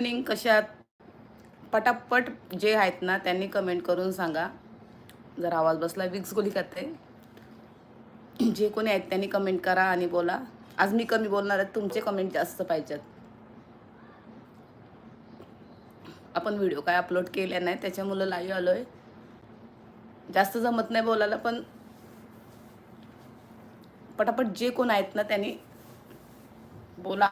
Evening कशात? पटापट जे आहेत ना त्यांनी कमेंट करून सांगा. जर आवाज बसला विक्स गोली खाते जे कोणी आहेत त्यांनी कमेंट करा आणि बोला. आज मी कमी बोलणार आहे तुमचे कमेंट जास्त पाहिजेत. आपण व्हिडिओ काय अपलोड केले नाही त्याच्यामुळं लाईव्ह आलो आहे जास्त जमत नाही बोलायला पण पटापट जे कोण आहेत ना त्यांनी बोला.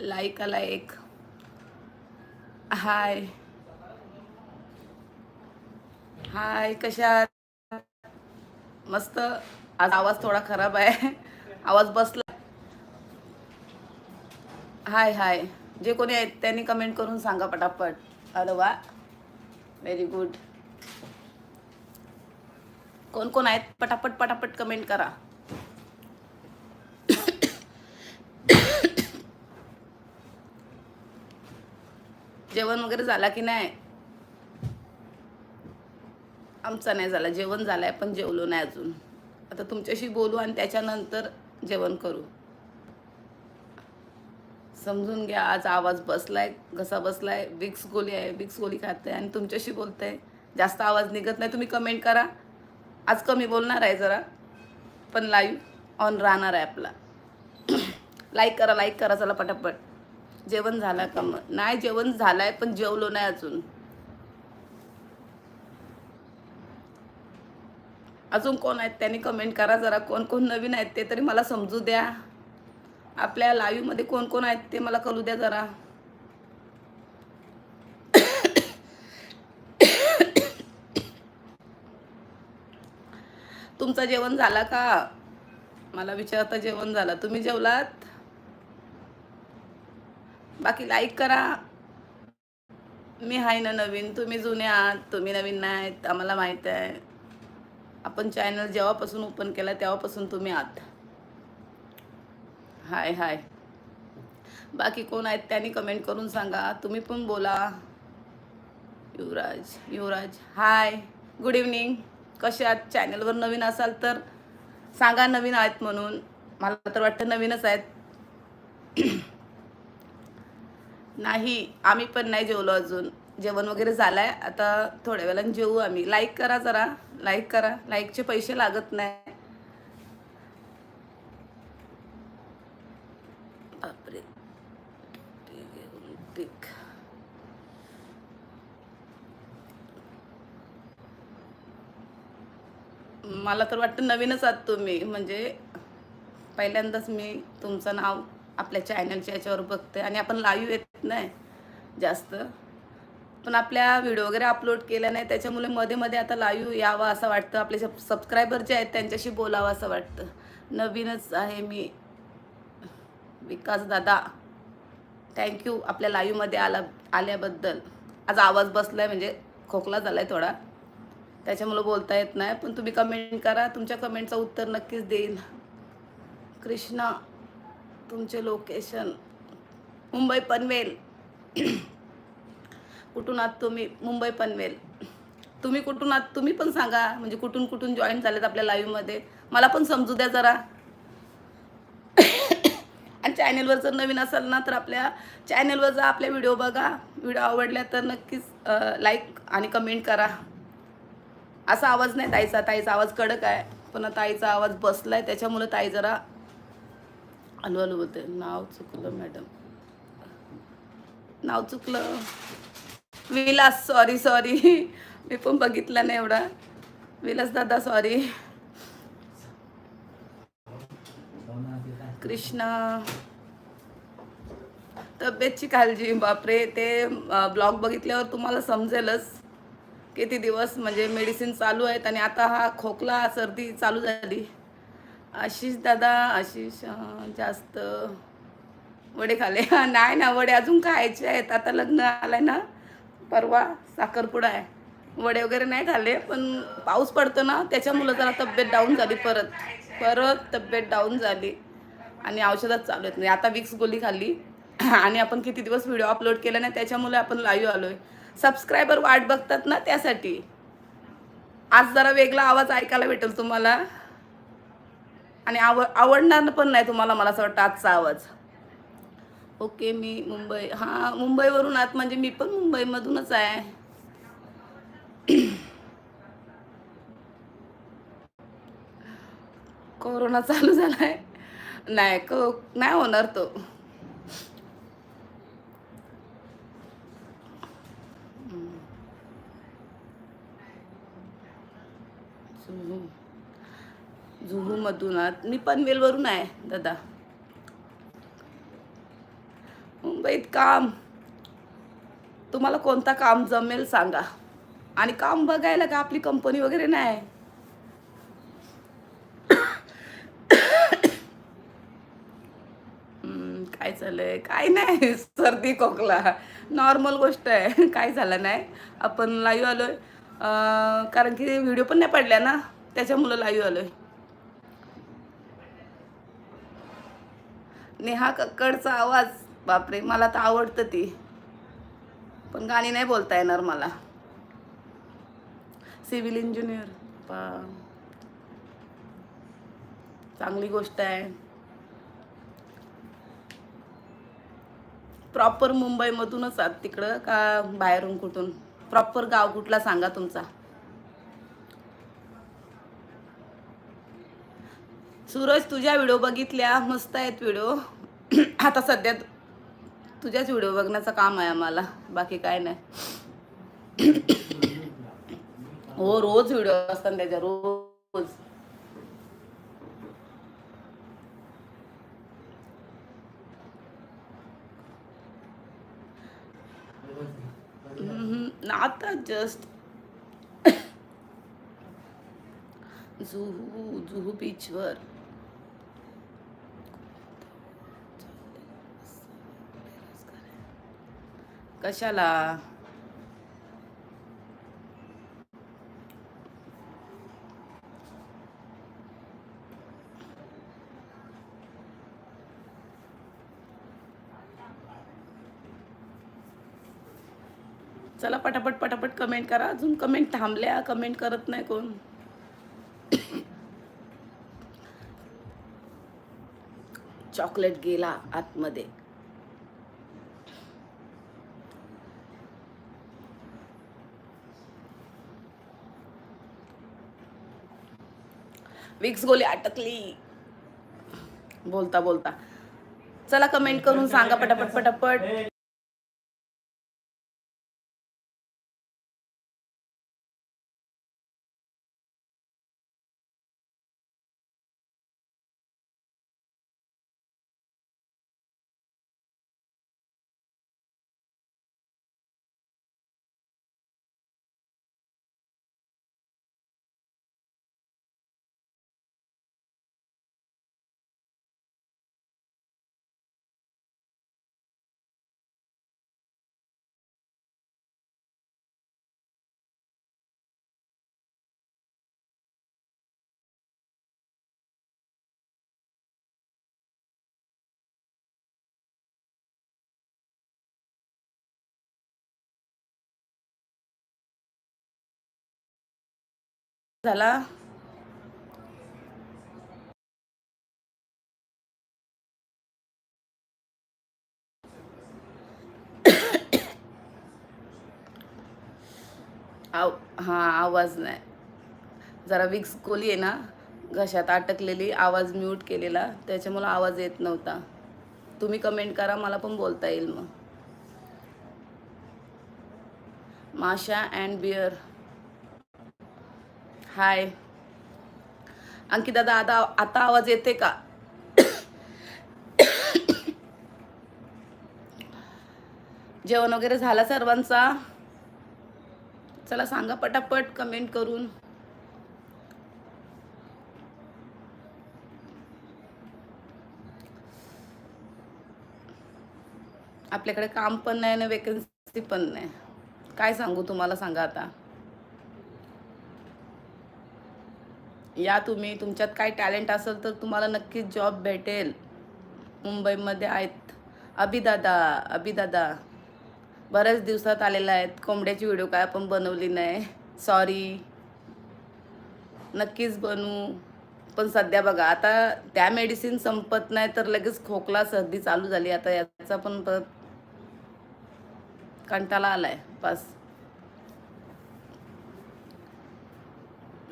लाईक आला एक हाय हाय कशा मस्त. आज आवाज थोडा खराब आहे. आवाज बसला. हाय हाय जे कोणी आहेत त्यांनी कमेंट करून सांगा पटापट. अरे वा व्हेरी गुड कोण कोण आहेत? पटापट पटापट कमेंट करा. जेवण वगैरे झाला की नाही? आमचा नाही झाला. जेवण झालंय पण जेवलो नाही अजून. आता तुमच्याशी बोलू आणि त्याच्यानंतर जेवण करू. समजून घ्या आज आवाज बसलाय घसा बसलाय विक्स गोली आहे विक्स गोली खाते आणि तुमच्याशी बोलते. जास्त आवाज निघत नाही तुम्ही कमेंट करा. आज कमी बोलणार आहे जरा पण लाईव्ह ऑन राहणार आहे आपला. लाईक करा लाईक करा चला पटापट. जेवण झालं का मग? नाही जेवण झालंय पण जेवलो नाही अजून. अजून कोण आहेत त्यांनी कमेंट करा जरा. कोण कोण नवीन आहेत ते तरी मला समजू द्या. आपल्या लाईव्हमध्ये कोण कोण आहेत ते मला कळू द्या जरा. तुमचं जेवण झाला का? मला विचारता जेवण झालं. तुम्ही जेवलात? बाकी लाईक करा. मी आहे ना नवीन तुम्ही जुने आहात तुम्ही नवीन नाहीत आम्हाला माहीत आहे. आपण चॅनल जेव्हापासून ओपन केला तेव्हापासून तुम्ही आहात. हाय हाय. बाकी कोण आहेत त्यांनी कमेंट करून सांगा. तुम्ही पण बोला. युवराज युवराज. हाय गुड इव्हनिंग कसे आहात? चॅनलवर नवीन असाल तर सांगा नवीन आहेत म्हणून. मला तर वाटतं नवीनच आहेत. नाही आम्ही पण नाही जेवलो अजून. जेवण वगैरे झालंय. आता थोड्या वेळाने जेवू आम्ही. लाईक करा जरा. लाईक करा. लाईकचे पैसे लागत नाही. बापरे. पिक मला तर वाटतं नवीनच आहात तुम्ही. म्हणजे पहिल्यांदाच मी तुमचं नाव आपल्या चॅनलच्या याच्यावर बघते आणि आपण लाईव्ह येत नाही. जास्त. पण आपल्या व्हिडिओ वगैरे अपलोड केल्या नाही त्याच्यामुळे मध्ये मध्ये आता लाईव्ह यावं असं वाटतं. आपले सबस्क्रायबर जे आहेत त्यांच्याशी बोलावं असं वाटतं. नवीनच आहे मी. विकास दादा थँक्यू आपल्या लाईव्हमध्ये आला आल्याबद्दल. आज आवाज बसलाय म्हणजे खोकला झालाय थोडा. त्याच्यामुळं बोलता येत नाही पण तुम्ही कमेंट करा. तुमच्या कमेंटचं उत्तर नक्कीच देईल. कृष्णा तुमचे लोकेशन मुंबई पनवेल. कुठून आहात तुम्ही? मुंबई पनवेल. तुम्ही कुठून आहात? तुम्ही पण सांगा. म्हणजे कुठून कुठून जॉईन झालेत आपल्या लाईव्हमध्ये मला पण समजू द्या जरा. आणि चॅनेलवर जर नवीन असाल ना तर आपल्या चॅनेलवर जा आपल्या व्हिडिओ बघा. व्हिडिओ आवडल्या तर नक्कीच लाईक आणि कमेंट करा. असा आवाज नाही ताईचा. ताईचा आवाज कडक आहे. पण ताईचा आवाज आहे त्याच्यामुळं ताई जरा हलू हलू नाव चुकलं मॅडम नाव चुकलं. विलास सॉरी सॉरी मी पण बघितलं नाही एवढा. विलास दादा सॉरी कृष्णा. तब्येतची काळजी बापरे. ते ब्लॉग बघितल्यावर तुम्हाला समजेलच किती दिवस म्हणजे मेडिसिन चालू आहेत आणि आता हा खोकला सर्दी चालू झाली. आशिष दादा आशिष जास्त. वडे खाले. नाही ना वडे अजून खायचे आहेत. आता लग्न आलंय ना परवा साखरपुडा आहे. वडे वगैरे नाही खाल्ले पण पाऊस पडतो ना त्याच्यामुळं जरा तब्येत डाऊन झाली परत. परत तब्येत डाऊन झाली. आणि औषधात चालू आहेत. नाही आता विक्स गोळी खाल्ली. आणि आपण किती दिवस व्हिडिओ अपलोड केला नाही त्याच्यामुळे आपण लाईव्ह आलोय. सबस्क्रायबर वाट बघतात ना त्यासाठी. आज जरा वेगळा आवाज ऐकायला भेटेल तुम्हाला. आणि आव आवडणार पण नाही तुम्हाला मला असं वाटतं आजचा आवाज. ओके मी मुंबई हां मुंबईवरून आत म्हणजे मी पण मुंबईमधूनच आहे. कोरोना चालू झालाय. नाही को नाही होणार तो. जुहू जुहूमधून आत मी पनवेलवरून आहे दादा. मुंबईत काम. तुम्हाला कोणता काम जमेल सांगा. आणि काम बघायला का आपली कंपनी वगैरे नाही? काय चाललंय? काय नाही सर्दी खोकला. नॉर्मल गोष्ट आहे. काय झालं नाही. आपण लाईव्ह आलोय. कारण की व्हिडिओ पण नाही पडल्या ना? त्याच्यामुळं लाईव्ह आलोय. नेहा कक्कडचा आवाज. बापरे मला तर आवडतं ती. पण गाणी नाही बोलता येणार मला. Civil engineer. पा. चांगली गोष्ट आहे. प्रॉपर मुंबईमधूनच आहात तिकडं का बाहेरून कुठून? प्रॉपर गाव कुठला सांगा तुमचा? सूरज तुझ्या व्हिडिओ बघितल्या. मस्त आहेत व्हिडिओ. आता सध्या तुझ्याच व्हिडिओ बघण्याचं काम आहे आम्हाला. बाकी काय नाही. हो रोज व्हिडिओ असतात त्याच्या रोज. आता जस्ट जुहू जुहू बीचवर कशाला? चला पटापट पटापट कमेंट करा. अजून कमेंट थांबल्या. कमेंट करत नाही कोण. चॉकलेट गेला आतमध्ये. विक्स गोली अटकली. बोलता बोलता. चला कमेंट करून सांगा पटापट पटापट. झाला. आव हां आवाज नाही. जरा विक्स गोली आहे ना घशात अटकलेली आवाज म्यूट केलेला त्याच्यामुळं आवाज येत नव्हता. तुम्ही कमेंट करा मला पण बोलता येईल मग. माशा अँड बिअर. हाय. अंकित दादा आता आता आवाज येते का? जेवण वगैरे झाला सर्वांचा? चला सांगा पटापट कमेंट करून. आपल्याकडे काम पण नाही ना वेकन्सी पण नाही. काय सांगू तुम्हाला सांगा आता? या तुम्ही तुमच्यात काय टॅलेंट असेल तर तुम्हाला नक्कीच जॉब भेटेल. मुंबईमध्ये आहेत. अभिदादा अभिदादा. बऱ्याच दिवसात आलेला आहेत. कोंबड्याची व्हिडिओ काय आपण बनवली नाही. सॉरी नक्कीच बनवू. पण सध्या बघा आता त्या मेडिसिन संपत नाही तर लगेच खोकला सर्दी चालू झाली. आता याचा पण परत कंटाळा आलाय. बस.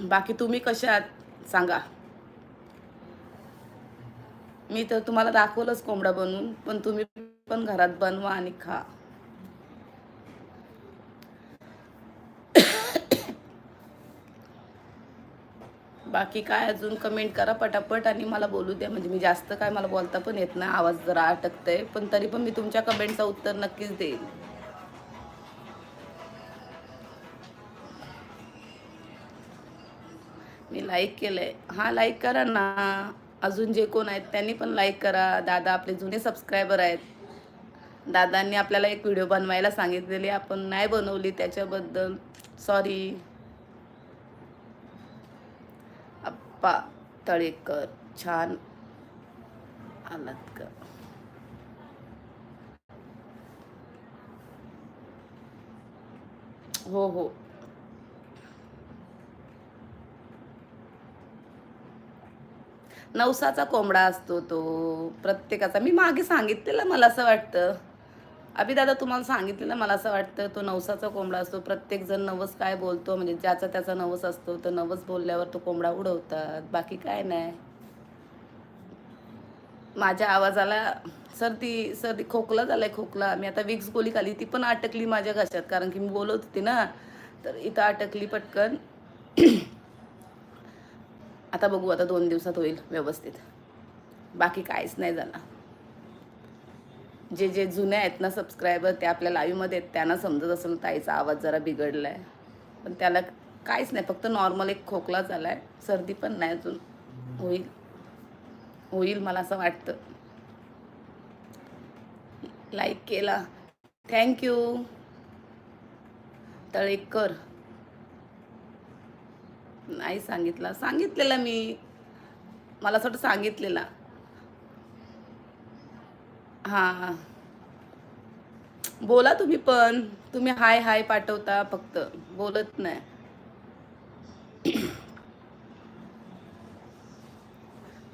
बाकी तुम्ही कशा आहात सांगा. मी तर तुम्हाला दाखवलंच कोंबडा बनवून पण तुम्ही पण घरात बनवा आणि खा. बाकी काय अजून कमेंट करा पटापट आणि मला बोलू द्या. म्हणजे मी जास्त काय मला बोलता पण येत नाही. आवाज जरा अटकतंय पण तरी पण मी तुमच्या कमेंटचं उत्तर नक्कीच देईन. लाईक केलं आहे हां लाईक करा ना. अजून जे कोण आहेत त्यांनी पण लाईक करा. दादा आपले जुने सबस्क्रायबर आहेत. दादांनी आपल्याला एक व्हिडिओ बनवायला सांगितलेली आपण नाही बनवली त्याच्याबद्दल. सॉरी अप्पा तळेकर छान. आलात का हो हो. नवसाचा कोंबडा असतो तो प्रत्येकाचा. मी मागे सांगितलेलं मला असं वाटतं. अभि दादा तुम्हाला सांगितलेलं मला असं वाटतं तो नवसाचा कोंबडा असतो. प्रत्येकजण नवस काय बोलतो? म्हणजे ज्याचा त्याचा नवस असतो तर नवस बोलल्यावर तो कोंबडा उडवतात. बाकी काय नाही. माझ्या आवाजाला सर्दी सर्दी खोकला झालाय खोकला. मी आता विक्स गोली खाली ती पण अटकली माझ्या घशात. कारण की मी बोलत होती ना तर इथं अटकली पटकन. आता बघू आता दोन दिवसात होईल व्यवस्थित. बाकी काहीच नाही झालं जे जे जुने आहेत ना सबस्क्रायबर ते आपल्या लाईव्हमध्ये आहेत त्यांना समजत असेल ताईचा आवाज जरा बिघडला आहे पण त्याला काहीच नाही फक्त नॉर्मल एक खोकला झाला आहे सर्दी पण नाही अजून. होईल. होईल मला असं वाटतं. लाईक केला. Thank you Talekar. नाही सांगितलं. सांगितलेला मी. मला असं वाटतं सांगितलेला. हां. बोला तुम्ही पण. तुम्ही हाय हाय पाठवता फक्त. बोलत नाही.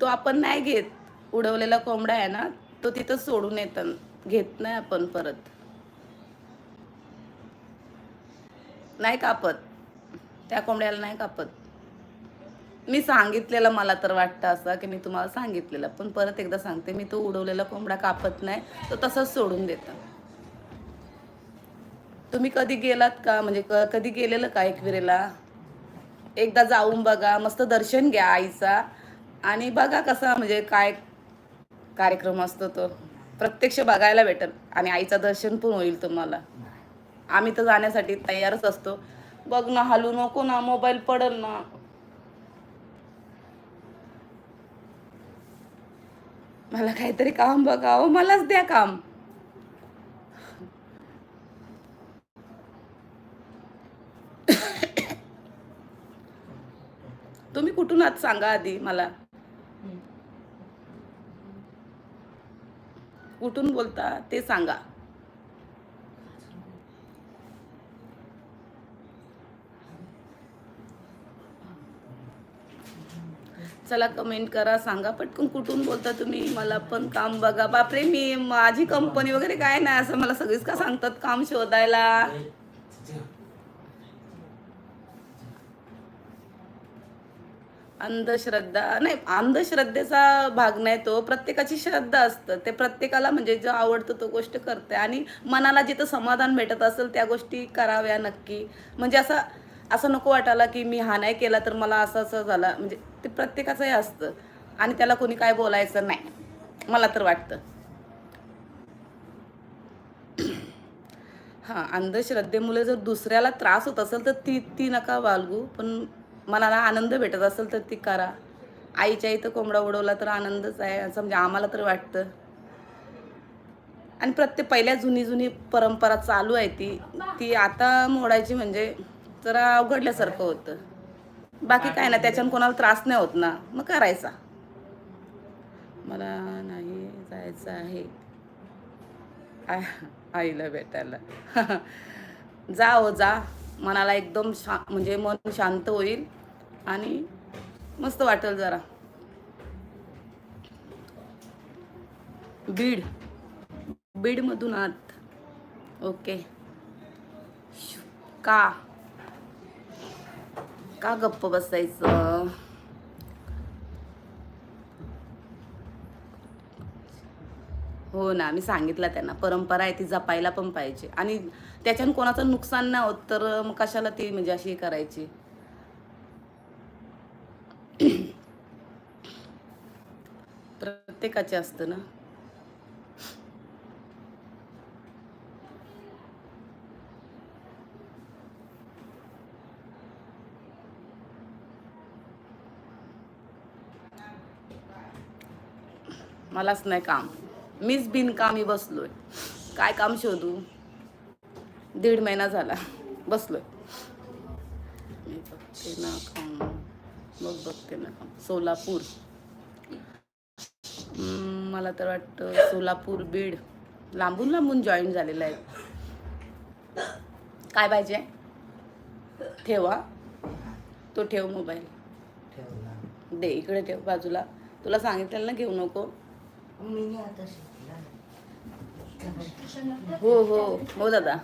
तो आपण नाही घेत. उडवलेला कोंबडा आहे ना तो तिथं सोडून येतात घेत नाही आपण परत. नाही कापत. त्या कोंबड्याला नाही कापत. मी सांगितलेलं मला तर वाटतं असं की मी तुम्हाला सांगितलेलं. पण परत एकदा सांगते मी तो उडवलेला कोंबडा कापत नाही तो तसंच सोडून देतं. तुम्ही कधी गेलात का? म्हणजे क कधी गेलेलं का एकविरेला? एकदा जाऊन बघा मस्त दर्शन घ्या आईचा. आणि बघा कसा म्हणजे काय कार्यक्रम असतो तो. प्रत्यक्ष बघायला भेटेल. आणि आईचं दर्शन पण होईल तुम्हाला. आम्ही तर जाण्यासाठी तयारच असतो. बघ ना हलू नको ना मोबाईल पडल ना. मला काहीतरी काम बघावं मलाच द्या काम. तुम्ही कुठून आहात सांगा आधी मला? कुठून बोलता ते सांगा. चला कमेंट करा सांगा. पटकन कुठून बोलता तुम्ही? मला पण काम बघा. बापरे मी माझी कंपनी वगैरे काय नाही असं मला सगळीच का सांगतात काम शोधायला? अंधश्रद्धा. नाही अंधश्रद्धेचा भाग नाही तो. प्रत्येकाची श्रद्धा असतं. ते प्रत्येकाला म्हणजे जो आवडतो तो गोष्ट करते आणि मनाला जिथं समाधान भेटत असेल त्या गोष्टी कराव्या नक्की. म्हणजे असं असं नको वाटायला की मी हा नाही केला तर मला असं असं झालं. म्हणजे ते प्रत्येकाचंही असतं. आणि त्याला कोणी काय बोलायचं नाही. मला तर वाटतं. हां अंधश्रद्धेमुळे जर दुसऱ्याला त्रास होत असेल तर ती ती नका बालगू. पण मनाला आनंद भेटत असेल तर ती करा. आईच्या इथं कोंबडा उडवला तर आनंदच आहे. असं म्हणजे आम्हाला तर वाटतं. आणि प्रत्येक पहिल्या जुनी जुनी परंपरा चालू आहे ती. ती आता मोडायची म्हणजे जरा अवघडल्यासारखं होतं. बाकी काय ना त्याच्यानं कोणाला त्रास नाही होत ना. मग करायचा. मला नाही जायचं आहे. आईला भेटायला. जा हो जा. मनाला एकदम शा म्हणजे मन शांत होईल आणि मस्त वाटेल जरा. बीड. बीडमधून आत. ओके. का? का गप्प बसायचं? हो ना मी सांगितलं त्यांना. परंपरा आहे ती जपायला पण पाहिजे. आणि त्याच्यानं कोणाचं नुकसान नाही होत तर मग कशाला ती म्हणजे अशी करायची? प्रत्येकाचे असतं ना. मलाच नाही काम. मीच बिनकामी बसलोय. काय काम शोधू? दीड महिना झाला. बसलोय. मी बघते ना काम. बघ बघते ना काम. सोलापूर. मला तर वाटतं सोलापूर बीड. लांबून लांबून जॉईन झालेलं आहे. काय पाहिजे? ठेवा. तो ठेव मोबाईल दे इकडे ठेव बाजूला. तुला सांगितलेलं ना घेऊ नको. मी नाही आता शिकला. हो हो हो दादा.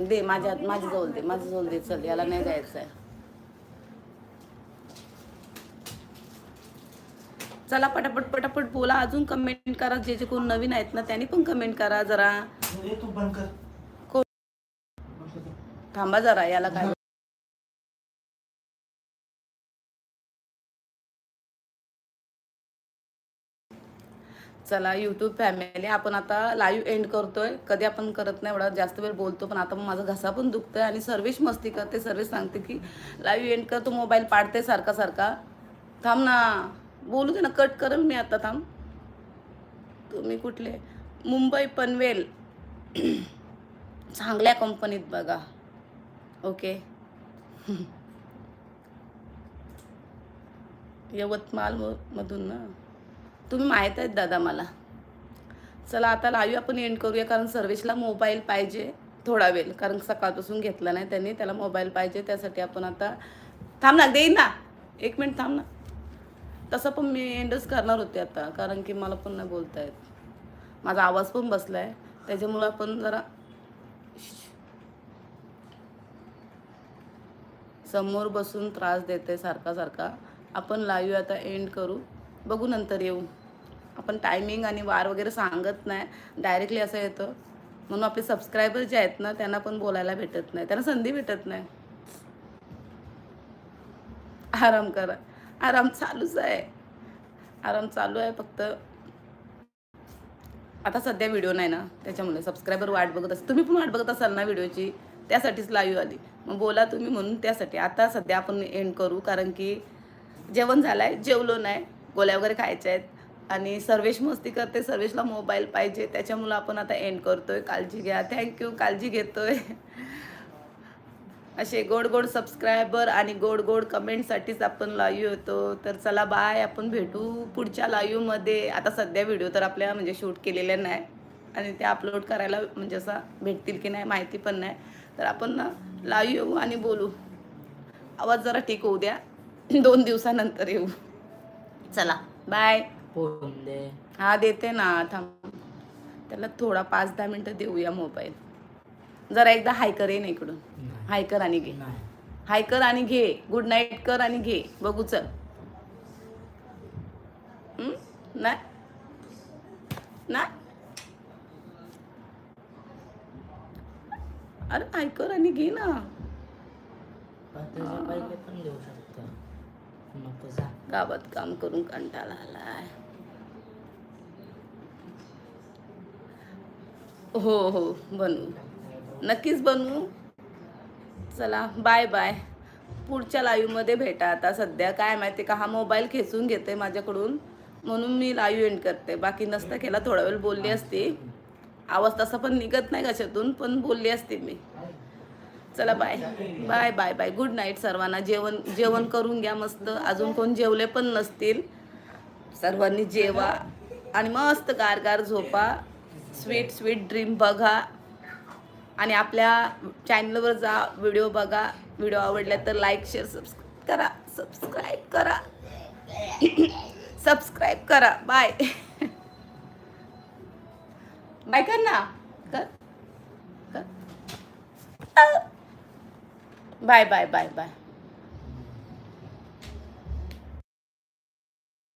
दे माझ्या माझ्या जवळ दे माझ्या जवळ दे चल याला नाही द्यायचं आहे चला पटापट पटापट बोला. अजून कमेंट करा. जे जे कोण नवीन आहेत ना त्यांनी पण कमेंट करा जरा. हे कोण. थांबा जरा याला काय चला यूट्यूब फॅमिली आपण आता लाईव्ह एंड करतोय. कधी आपण करत नाही एवढा जास्त वेळ बोलतो पण आता मग माझा घसा पण दुखतोय आणि सर्वेश मस्ती करते. सर्वेश सांगते की लाईव्ह एंड कर तू मोबाईल पाडते सारखा सारखा. थांब ना. बोलू दे ना कट करेल मी आता थांब. तुम्ही कुठले? मुंबई पनवेल. चांगल्या कंपनीत बघा. ओके यवतमाल म- मधून ना? तुम्ही माहीत आहेत दादा मला. चला आता लाईव्ह आपण एंड करूया कारण सर्वेशला मोबाईल पाहिजे थोडा वेळ. कारण सकाळपासून घेतला नाही त्यांनी त्याला मोबाईल पाहिजे त्यासाठी आपण आता थांब ना देईन ना. एक मिनिट थांब ना. तसं पण मी एंडच करणार होते आता कारण की मला पण नाही बोलता येत. माझा आवाज पण बसला आहे त्याच्यामुळं आपण जरा समोर बसून त्रास देते सारखा सारखा. आपण लाईव्ह आता एंड करू. बघू नंतर येऊ. आपण टायमिंग आणि वार वगैरे सांगत नाही. डायरेक्टली असं येतं. म्हणून आपले सबस्क्रायबर जे आहेत ना त्यांना पण बोलायला भेटत नाही. त्यांना संधी भेटत नाही. आराम करा. आराम चालूच आहे. आराम चालू आहे फक्त. आता सध्या व्हिडिओ नाही ना. त्याच्यामुळे सबस्क्रायबर वाट बघत असेल तुम्ही पण वाट बघत असाल ना व्हिडिओची त्यासाठीच लाईव्ह आली. मग बोला तुम्ही म्हणून त्यासाठी. आता सध्या आपण एंड करू. कारण की जेवण झालं आहे जेवलो नाही. गोळ्या वगैरे खायच्या आहेत. आणि सर्वेश मस्ती करते सर्वेशला मोबाईल पाहिजे. त्याच्यामुळं आपण आता एंड करतोय. काळजी घ्या. थँक्यू काळजी घेतोय. असे गोड गोड सबस्क्रायबर आणि गोड गोड कमेंटसाठीच आपण लाईव्ह येतो. तर चला बाय आपण भेटू पुढच्या लाईव्हमध्ये आता सध्या व्हिडिओ तर आपल्या म्हणजे शूट केलेल्या नाही. आणि ते अपलोड करायला म्हणजे असा भेटतील की नाही माहिती पण नाही. तर आपण ना लाईव्ह येऊ आणि बोलू. आवाज जरा ठीक होऊ द्या. दोन दिवसानंतर येऊ. चला बाय हा देते ना थांब. त्याला थोडा पाच दहा मिनटं देऊया मोबाईल जरा एकदा हाय कर ये ना इकडून. हाय कर आणि घे. हाय कर आणि घे. गुड नाईट कर आणि घे. बघू चल? नाही? नाही? अरे हाय कर आणि घे ना त्याचे पहिले पण देऊ शकतो नको जा गावात काम करून कंटाळा आलाय. हो हो बनवू. नक्कीच बनवू. चला बाय बाय पुढच्या लाईव्हमध्ये भेटा आता सध्या. काय माहिती का हा मोबाईल खेचून घेते माझ्याकडून. म्हणून मी लाईव्ह एंड करते. बाकी नसता केला थोडा वेळ बोलली असती. आवाज तसा पण निघत नाही कशातून पण बोलली असते मी. चला bye bye bye bye good night सर्वांना. जेवण जेवण करून घ्या मस्त. अजून कोण जेवले पण नसतील. सर्वांनी जेवा. आणि मस्त गार झोपा. स्वीट स्वीट ड्रीम बघा. आणि आपल्या चॅनलवर जा व्हिडिओ बघा. व्हिडिओ आवडला तर लाईक शेअर सबस्क्राईब करा. सबस्क्राईब करा. सबस्क्राईब करा. बाय बाय कर ना कर कर बाय बाय बाय बाय